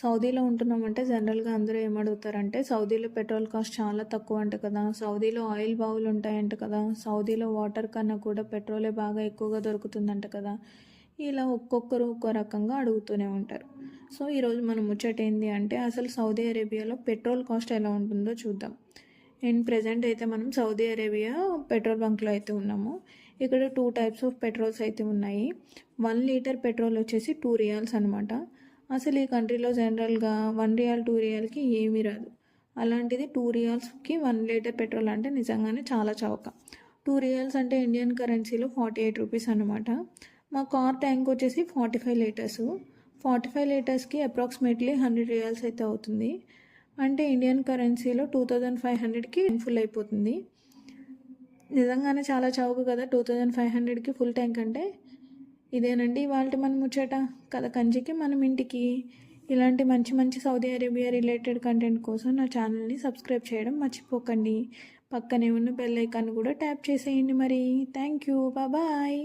సౌదీలో ఉంటున్నామంటే జనరల్గా అందరూ ఏమడుగుతారంటే సౌదీలో పెట్రోల్ కాస్ట్ చాలా తక్కువ అంట కదా సౌదీలో ఆయిల్ బావులు ఉంటాయంట కదా సౌదీలో వాటర్ కన్నా కూడా పెట్రోలే బాగా ఎక్కువగా దొరుకుతుందంట కదా ఇలా ఒక్కొక్కరు ఒక్కో రకంగా అడుగుతూనే ఉంటారు. సో ఈరోజు మనం ముచ్చట ఏంటి అంటే అసలు సౌదీ అరేబియాలో పెట్రోల్ కాస్ట్ ఎలా ఉంటుందో చూద్దాం. అండ్ ప్రజెంట్ అయితే మనం సౌదీ అరేబియా పెట్రోల్ బంక్లో అయితే ఉన్నాము. ఇక్కడ టూ టైప్స్ ఆఫ్ పెట్రోల్స్ అయితే ఉన్నాయి. వన్ లీటర్ పెట్రోల్ వచ్చేసి టూ రియాల్స్ అనమాట అసలు ఈ కంట్రీలో జనరల్గా వన్ రియాల్ టూ రియాల్కి ఏమీ రాదు. అలాంటిది టూ రియాల్స్కి వన్ లీటర్ పెట్రోల్ అంటే నిజంగానే చాలా చౌక టూ రియాల్స్ అంటే ఇండియన్ కరెన్సీలో ఫార్టీ ఎయిట్ రూపీస్ అనమాట మా కార్ ట్యాంక్ వచ్చేసి forty five litres. Forty five లీటర్స్కి approximately hundred riyals అయితే అవుతుంది. అంటే ఇండియన్ కరెన్సీలో టూ థౌజండ్ ఫైవ్ హండ్రెడ్కి ఫుల్ అయిపోతుంది. నిజంగానే చాలా చౌక కదా టూ థౌజండ్ ఫైవ్ హండ్రెడ్కి ఫుల్ ట్యాంక్ అంటే? ఇదేనండి ఇవాళ మనం ముచ్చట. కథ కంజికి మనం ఇంటికి. ఇలాంటి మంచి మంచి సౌదీ అరేబియా రిలేటెడ్ కంటెంట్ కోసం నా ఛానల్ని సబ్స్క్రైబ్ చేయడం మర్చిపోకండి. పక్కనే ఉన్న బెల్ ఐకాన్ కూడా ట్యాప్ చేసేయండి మరి. Thank you. బాయ్.